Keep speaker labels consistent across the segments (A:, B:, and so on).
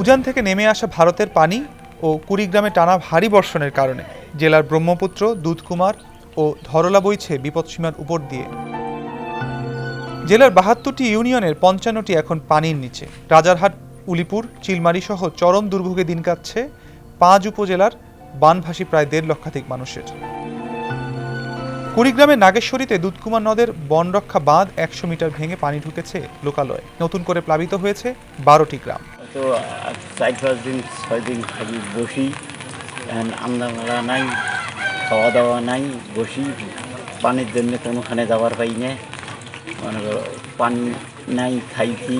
A: উজান থেকে নেমে আসা ভারতের পানি ও কুড়িগ্রামে টানা ভারী বর্ষণের কারণে জেলার ব্রহ্মপুত্র, দুধকুমার ও ধরলা বইছে বিপদসীমার উপর দিয়ে। জেলার বাহাত্তরটি ইউনিয়নের পঞ্চান্নটি এখন পানির নিচে। রাজারহাট, উলিপুর চিলমারি সহ চরম দুর্ভোগে দিন কাটছে পাঁচ উপজেলার বানভাসী প্রায় দেড় লক্ষাধিক মানুষের। কুড়িগ্রামের নাগেশ্বরীতে দুধকুমার নদের বনরক্ষা বাঁধ একশো মিটার ভেঙে পানি ঢুকেছে লোকালয়ে। নতুন করে প্লাবিত হয়েছে বারোটি গ্রাম।
B: তো চার পাঁচ দিন, ছয় দিন খালি বসি। এখন আন্দামারা নাই, খাওয়া দাওয়া নাই, বসি। পানির জন্য কোনোখানে যাওয়ার পাই না মনে করো, পানি নাই, খাইছি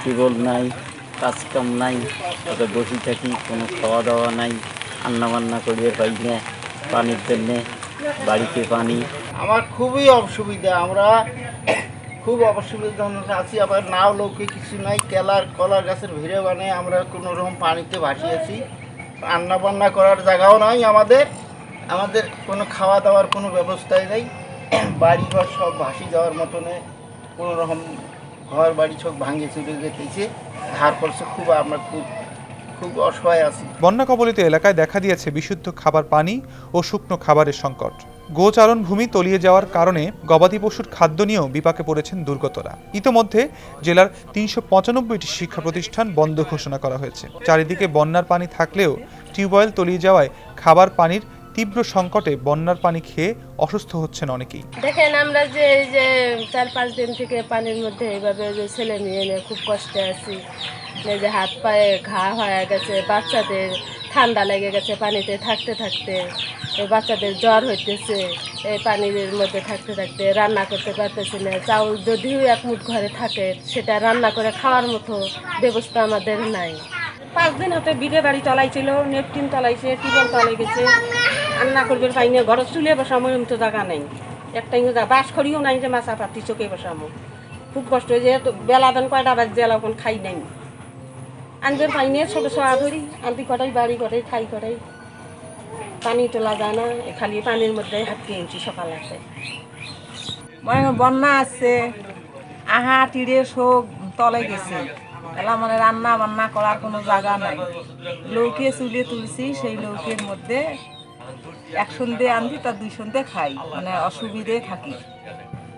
B: টিউবওয়েল নাই, কাজকাম নাই, ওতে বসি থাকি, কোনো খাওয়া দাওয়া নাই রান্না বান্না করিয়ে পাই না পানির জন্যে, বাড়িতে পানি।
C: আমার খুবই অসুবিধা, আমরা খুব অসুবিধা আছি, আবার নাও লোকে কিছু নাই, কেলার, কলার গাছের ভিড়ে বানে আমরা কোনো রকম পানিতে ভাসিয়েছি। রান্না বান্না করার জায়গাও নাই আমাদের আমাদের কোনো খাওয়া দাওয়ার কোনো ব্যবস্থাই নেই। বাড়ি ঘর সব ভাসি যাওয়ার মতনে কোনো রকম ঘর, বাড়ি সব ভাঙে চুরে যেতেছে ধার পড়ছে খুব, আমরা খুব খুব অসহায় আছি।
A: বন্যা কবলিত এলাকায় দেখা দিয়েছে বিশুদ্ধ খাবার পানি ও শুকনো খাবারের সংকট। গোচারণ ভূমি তলিয়ে যাওয়ার কারণে গবাদি পশুর খাদ্য নিয়েও বিপাকে পড়েছেন দুর্গতরা। ইতোমধ্যে জেলার তিনশো পঁচানব্বইটি শিক্ষা প্রতিষ্ঠান বন্ধ ঘোষণা করা হয়েছে। চারিদিকে বন্যার পানি থাকলেও টিউবওয়েল তলিয়ে যাওয়ায় খাবার পানির তীব্র সংকটে বন্যার পানি খেয়ে অসুস্থ হচ্ছেন অনেকেই।
D: দেখেন আমরা যে এই যে চার পাঁচ দিন থেকে পানির মধ্যে এইভাবে যে ছেলে মেয়ে খুব কষ্টে আছি। যে হাত পায়ে ঘা হয়ে গেছে, বাচ্চাদের ঠান্ডা লেগে গেছে পানিতে, থাকতে থাকতে। বাচ্চাদের জ্বর হইতেছে, এই পানির মধ্যে থাকতে থাকতে রান্না করতে পারতেছি না। চাউল যদিও এক মুঠ ঘরে থাকে, সেটা রান্না করে খাওয়ার মতো ব্যবস্থা আমাদের নাই।
E: পাঁচ দিন হতে বিড়ে বাড়ি চালাইছিল নেপটিন চালাইছে টিবল চালাই গেছে। রান্না করবে পাই না, ঘরে চুলে বসামো এমন তো জায়গা নেই। একটা জায়গা বাস করিও নাই যে মাছা পাতি চোখে বসামো। খুব কষ্ট হয়েছে বেলা দেন কয়টা বাজ জেলা খাই নাই। আনবে পাই নিয়ে ছোটো ছোয়া ধরি আনবি কটাই, বাড়ি কটাই খাই কটাই। পানি তোলা যায় না খালি পানির মধ্যে হাত পেয়েছি সকাল আছে
F: মনে বন্যা আসছে আহা, টিড়ে, শোক, তলে গেছে। এলা মানে রান্না বান্না করার কোনো জায়গা নাই। লৌকে চুলে তুলছি, সেই লৌকের মধ্যে এক সন্ধে আনছি তার দুই সন্ধে খাই মানে অসুবিধে থাকি।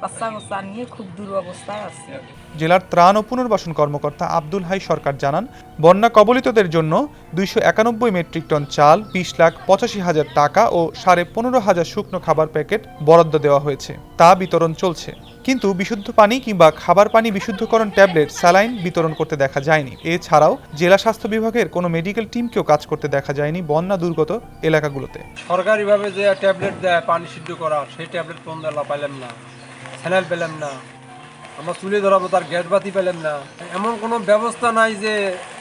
F: বাচ্চা বাচ্চা নিয়ে খুব দুরবস্থায় আছে।
A: জেলার ত্রাণ ও পুনর্বাসন কর্মকর্তা আব্দুল হাই সরকার জানান বন্যা কবলিতদের জন্য দুইশো একানব্বই মেট্রিক টন চাল বিশ লাখ পঁচাশি হাজার টাকা ও সাড়ে পনেরো হাজার শুকনো খাবার প্যাকেট বরাদ্দ দেওয়া হয়েছে। তা বিতরণ চলছে। কিন্তু বিশুদ্ধ পানি কিংবা খাবার পানি বিশুদ্ধকরণ ট্যাবলেট স্যালাইন বিতরণ করতে দেখা যায়নি। এছাড়াও জেলা স্বাস্থ্য বিভাগের কোনো মেডিকেল টিমকেও কাজ করতে দেখা যায়নি বন্যা দুর্গত এলাকাগুলোতে।
G: সরকারিভাবে যে ট্যাবলেট দেয় পানি সিদ্ধ করার সেই ট্যাবলেট কোন দেওয়া পাইলাম না। স্যানেল পেলাম না। আমরা চুলে ধরাবো, তার গ্যাস বাতি পেলাম না। এমন কোনো ব্যবস্থা নাই যে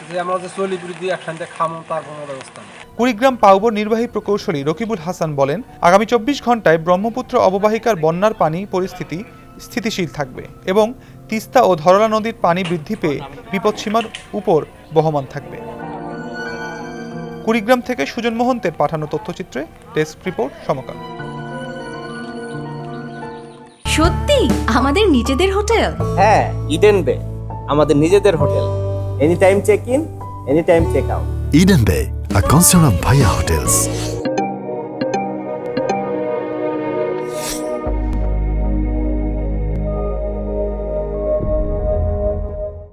G: যে আমরা যে চলি বৃদ্ধি একসাথে খামো, তার কোনো ব্যবস্থা নেই।
A: কুড়িগ্রাম পাউবর নির্বাহী প্রকৌশলী রকিবুল হাসান বলেন, আগামী চব্বিশ ঘন্টায় ব্রহ্মপুত্র অববাহিকার বন্যার পানি পরিস্থিতি স্থিতিশীল থাকবে এবং তিস্তা ও ধরলা নদীর পানি বৃদ্ধি পেয়ে বিপদসীমার উপর বহমান থাকবে। কুড়িগ্রাম থেকে সুজন মোহন্তের পাঠানো তথ্যচিত্রে ডেস্ক রিপোর্ট সমকাল।
H: সত্যি? আমাদের নিজেদের হোটেল?
I: হ্যাঁ ইডেন বে আমাদের নিজেদের hotel. Any time check in any time check out
J: Eden Bay a concern of Bhaiya Hotels.